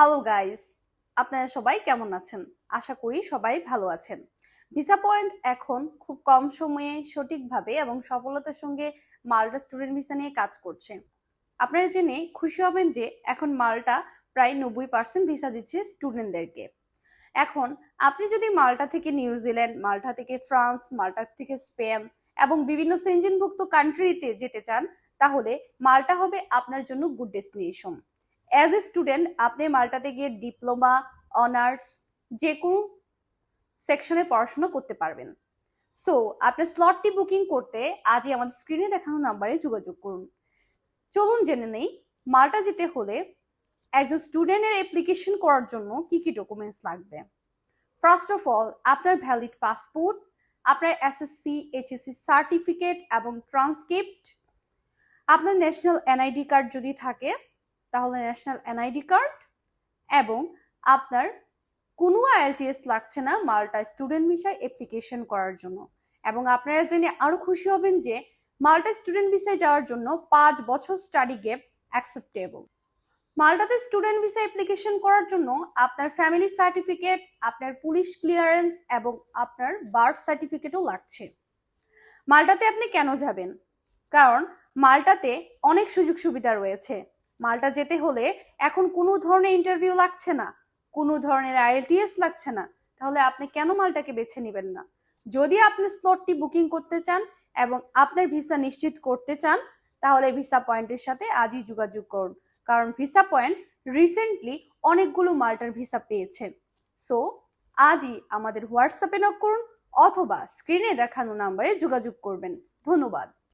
Hello guys আপনারা সবাই কেমন আছেন? আশা করি সবাই ভালো আছেন। ভিসা পয়েন্ট এখন খুব কম সময়ে সঠিকভাবে এবং সফলতার সঙ্গে মাল্টা স্টুডেন্ট ভিসা নিয়ে কাজ করছে। আপনারা জেনে খুশি হবেন যে এখন মাল্টা প্রায় নব্বই পার্সেন্ট ভিসা দিচ্ছে স্টুডেন্টদেরকে এখন আপনি যদি মাল্টা থেকে নিউজিল্যান্ড মাল্টা থেকে ফ্রান্স মাল্টা থেকে স্পেন এবং বিভিন্ন সেঞ্জিনভুক্ত কান্ট্রিতে যেতে চান, তাহলে মাল্টা হবে আপনার জন্য good destination as a student আপনি মাল্টাতে গিয়ে ডিপ্লোমা, অনার্স যে কোনো সেকশনে পড়াশোনা করতে পারবেন। সো আপনার স্লটটি বুকিং করতে আজই আমাদের স্ক্রিনে দেখানো নাম্বারে যোগাযোগ করুন। চলুন জেনে নেই, মাল্টা যেতে হলে একজন স্টুডেন্টের অ্যাপ্লিকেশন করার জন্য কি কি ডকুমেন্টস লাগবে? ফার্স্ট অফ অল আপনার ভ্যালিড পাসপোর্ট আপনার এসএসসি এইচএসসি সার্টিফিকেট এবং ট্রান্সক্রিপ্ট আপনার ন্যাশনাল এনআইডি কার্ড যদি থাকে তাহলে ন্যাশনাল এনআইডি কার্ড এবং আপনার কোনো আইএলটিএস লাগছে না মাল্টা স্টুডেন্ট ভিসায় অ্যাপ্লিকেশন করার জন্য। এবং আপনারা জেনে আরও খুশি হবেন যে মাল্টা স্টুডেন্ট ভিসায় যাওয়ার জন্য পাঁচ বছর স্টাডি গ্যাপ অ্যাকসেপ্টেবল মাল্টাতে স্টুডেন্ট ভিসা অ্যাপ্লিকেশন করার জন্য আপনার ফ্যামিলি সার্টিফিকেট আপনার পুলিশ ক্লিয়ারেন্স এবং আপনার বার্থ সার্টিফিকেটও লাগছে। মাল্টাতে আপনি কেন যাবেন? কারণ মাল্টাতে অনেক সুযোগ সুবিধা রয়েছে। মাল্টা যেতে হলে এখন কোনো ধরনের ইন্টারভিউ লাগছে না, কোনো ধরনের আইএলটিএস লাগছে না, তাহলে আপনি কেন মালটাকে বেছে নেবেন না? যদি আপনি স্লটটি বুকিং করতে চান এবং আপনার ভিসা নিশ্চিত করতে চান, তাহলে ভিসা পয়েন্টের সাথে আজই যোগাযোগ করুন। কারণ ভিসা পয়েন্ট রিসেন্টলি অনেকগুলো মাল্টার ভিসা পেয়েছে। সো আজই আমাদের হোয়াটসঅ্যাপে নক করুন অথবা স্ক্রিনে দেখানো নাম্বারে যোগাযোগ করবেন। ধন্যবাদ।